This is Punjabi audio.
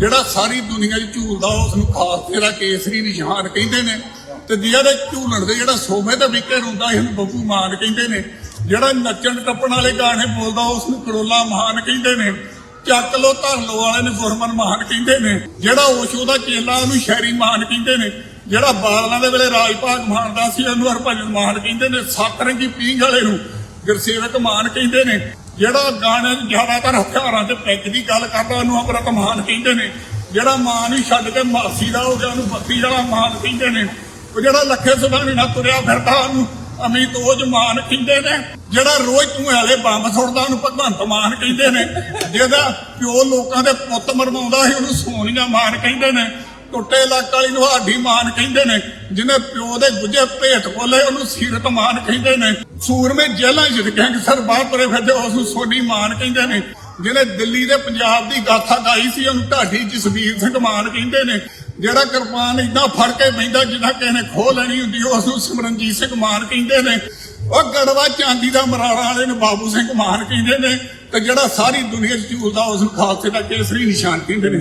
ਜਿਹੜਾ ਸਾਰੀ ਦੁਨੀਆ 'ਚ ਝੂਲਦਾ ਉਸ ਨੂੰ ਖਾਲਸੇ ਦਾ ਕੇਸਰੀ ਨਿਸ਼ਾਨ ਕਹਿੰਦੇ ਨੇ। ਤੇ ਜਿਹੜੇ ਝੂਲਣ ਦੇ ਜਿਹੜਾ ਸੋਮੇ ਤੇ ਵਿਕੇ ਰੋਂਦਾ, ਇਹਨੂੰ ਬੱਬੂ ਮਾਨ ਕਹਿੰਦੇ ਨੇ। ਜਿਹੜਾ ਨੱਚਣ ਟੱਪਣ ਵਾਲੇ ਗਾਣੇ ਬੋਲਦਾ ਉਸ ਨੂੰ ਕਰੋਲਾ ਮਹਾਨ ਕਹਿੰਦੇ ਨੇ। ਚੱਕ ਲੋ, ਧਰ ਵਾਲੇ ਨੇ ਗੁਰਮਨ ਮਹਾਨ ਕਹਿੰਦੇ ਨੇ। ਜਿਹੜਾ ਓਸ਼ੋ ਦਾ ਚੇਲਾ ਉਹਨੂੰ ਸ਼ੈਰੀ ਮਹਾਨ ਕਹਿੰਦੇ ਨੇ। ਜਿਹੜਾ ਬਾਦਲਾਂ ਦੇ ਵੇਲੇ ਰਾਜ ਭਾਗ ਮਾਨਦਾ ਸੀ, ਉਹਨੂੰ ਹਰਭਜਨ ਮਾਨ ਕਹਿੰਦੇ ਨੇ। ਸੱਤ ਰੰਗੀ ਪੀਂਘ ਵਾਲੇ ਨੂੰ ਗੁਰਸੇਵਕ ਮਾਨ ਕਹਿੰਦੇ ਨੇ। ਜਿਹੜਾ ਗਾਣੇ 'ਚ ਜ਼ਿਆਦਾਤਰ ਹਥਿਆਰਾਂ ਤੇ ਪੈਗ ਦੀ ਗੱਲ ਕਰਦਾ, ਉਹਨੂੰ ਅਮਰਤ ਮਾਨ ਕਹਿੰਦੇ ਨੇ। ਜਿਹੜਾ ਮਾਂ ਨੂੰ ਛੱਡ ਕੇ ਮਾਸੀ ਦਾ ਹੋ ਗਿਆ, ਉਹਨੂੰ ਬੱਤੀ ਵਾਲਾ ਮਾਨ ਕਹਿੰਦੇ ਨੇ। ਉਹ ਜਿਹੜਾ ਲੱਖੇ ਸੁਭਾਣੀ ਨਾਲ ਤੁਰਿਆ ਫਿਰਦਾ, ਉਹਨੂੰ ਅਮਿਤ ਓਜ ਮਾਨ ਕਹਿੰਦੇ ਨੇ। ਜਿਹੜਾ ਰੋਜ਼ ਤੂੰ ਵਾਲੇ ਬੰਬ ਸੁੱਟਦਾ, ਉਹਨੂੰ ਭਗਵੰਤ ਮਾਨ ਕਹਿੰਦੇ ਨੇ। ਜਿਹਦਾ ਪਿਓ ਲੋਕਾਂ ਦੇ ਪੁੱਤ ਮਰਵਾਉਂਦਾ ਸੀ, ਉਹਨੂੰ ਸੋਨੀਆ ਮਾਨ ਕਹਿੰਦੇ ਨੇ। ਟੁੱਟੇ ਲੱਕ ਵਾਲੀ ਨੂੰ ਹਾਡੀ ਮਾਨ ਕਹਿੰਦੇ ਨੇ, ਜਿਹਨੇ ਪਿਓ ਦੇ ਗੁੱਜੇ ਭੇਟ ਖੋਲੇ ਉਹਨੂੰ ਸੀਰਤ ਮਾਨ ਕਹਿੰਦੇ ਨੇ। ਸੂਰਮੇ ਜੇਲਾਂ ਚ ਗੈਂਗਸਟਰ ਬਾਹਰ ਤੁਰੇ ਫਿਰਦੇ, ਉਸ ਨੂੰ ਸੋਨੀ ਮਾਨ ਕਹਿੰਦੇ ਨੇ। ਜਿਹਨੇ ਦਿੱਲੀ ਦੇ ਪੰਜਾਬ ਦੀ ਗਾਥਾ ਗਾਈ ਸੀ, ਉਹਨੂੰ ਢਾਡੀ ਜਸਵੀਰ ਸਿੰਘ ਮਾਨ ਕਹਿੰਦੇ ਨੇ। ਜਿਹੜਾ ਕਿਰਪਾਨ ਇਦਾਂ ਫੜ ਕੇ ਬੈਂਦਾ ਜਿੱਦਾਂ ਕਿਸੇ ਨੇ ਖੋਹ ਲੈਣੀ ਹੁੰਦੀ, ਉਸ ਨੂੰ ਸਿਮਰਨਜੀਤ ਸਿੰਘ ਮਾਨ ਕਹਿੰਦੇ ਨੇ। ਉਹ ਗੜਵਾ ਚਾਂਦੀ ਦਾ ਮਰਾਣਾ ਵਾਲੇ ਨੂੰ ਬਾਬੂ ਸਿੰਘ ਮਾਨ ਕਹਿੰਦੇ ਨੇ। ਤੇ ਜਿਹੜਾ ਸਾਰੀ ਦੁਨੀਆ 'ਚ ਝੂਲਦਾ, ਉਸ ਨੂੰ ਖਾਲਸੇ ਦਾ ਕੇਸਰੀ ਨਿਸ਼ਾਨ ਕਹਿੰਦੇ ਨੇ।